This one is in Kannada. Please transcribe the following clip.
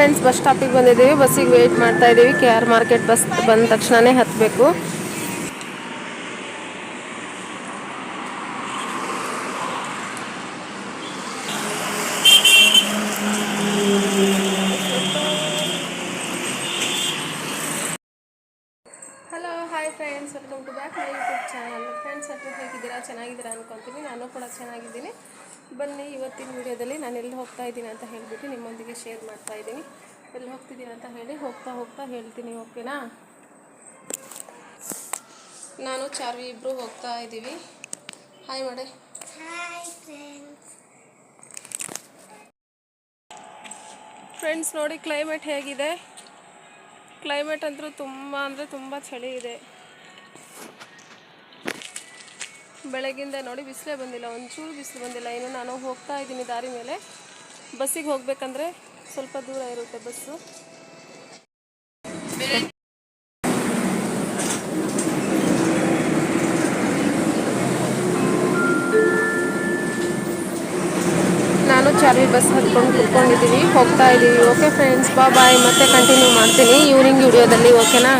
ಫ್ರೆಂಡ್ಸ್ ಬಸ್ ಸ್ಟಾಪಿಗೆ ಬಂದಿದ್ದೀವಿ. ಬಸ್ಸಿಗೆ ವೇಟ್ ಮಾಡ್ತಾ ಇದ್ದೀವಿ. ಕೆ ಆರ್ ಮಾರ್ಕೆಟ್ ಬಸ್ ಬಂದ ತಕ್ಷಣವೇ ಹತ್ತಬೇಕು hello hi friends welcome to back my YouTube channel friends ಹತ್ರ ಹೇಗಿದ್ದೀರಾ? ಚೆನ್ನಾಗಿದ್ದೀರಾ ಅನ್ಕೊತೀನಿ. ನಾನು ಕೂಡ ಚೆನ್ನಾಗಿದ್ದೀನಿ. ಬನ್ನಿ ಇವತ್ತಿನ ವಿಡಿಯೋದಲ್ಲಿ ನಾನು ಎಲ್ಲಿ ಹೋಗ್ತಾ ಇದ್ದೀನಿ ಅಂತ ಹೇಳಿಬಿಟ್ಟು ನಿಮ್ಮೊಂದಿಗೆ ಶೇರ್ ಮಾಡ್ತಾ ಇದ್ದೀನಿ. ಎಲ್ಲಿ ಹೋಗ್ತಿದ್ದೀನಿ ಅಂತ ಹೇಳಿ ಹೋಗ್ತಾ ಹೋಗ್ತಾ ಹೇಳ್ತೀನಿ ಓಕೆನಾ ನಾನು ಚಾರ್ವಿ ಇಬ್ಬರು ಹೋಗ್ತಾ ಇದ್ದೀವಿ. ಹಾಯ್ ಮಾಡಿ. ಫ್ರೆಂಡ್ಸ್ ನೋಡಿ ಕ್ಲೈಮೇಟ್ ಹೇಗಿದೆ. ಕ್ಲೈಮೇಟ್ ಅಂತೂ ತುಂಬ ಅಂದರೆ ತುಂಬ ಚಳಿ ಇದೆ. ಬೆಳಗಿಂದ ನೋಡಿ ಬಿಸಿಲೇ ಬಂದಿಲ್ಲ, ಒಂಚೂರು ಬಿಸಿಲು ಬಂದಿಲ್ಲ. ಇನ್ನು ನಾನು ಹೋಗ್ತಾ ಇದ್ದೀನಿ ದಾರಿ ಮೇಲೆ. ಬಸ್ಸಿಗೆ ಹೋಗಬೇಕಂದ್ರೆ ಸ್ವಲ್ಪ ದೂರ ಇರುತ್ತೆ ಬಸ್ಸು. ನಾನು ಚಾರ್ವಿ ಬಸ್ ಹತ್ಕೊಂಡು ಕುತ್ಕೊಂಡಿದ್ದೀನಿ. ಹೋಗ್ತಾ ಇದ್ದೀವಿ ಓಕೆ ಫ್ರೆಂಡ್ಸ್ ಬಾ ಬಾಯ್ ಮತ್ತೆ ಕಂಟಿನ್ಯೂ ಮಾಡ್ತೀನಿ. ಈವ್ನಿಂಗ್ ವಿಡಿಯೋದಲ್ಲಿ ಓಕೆನಾ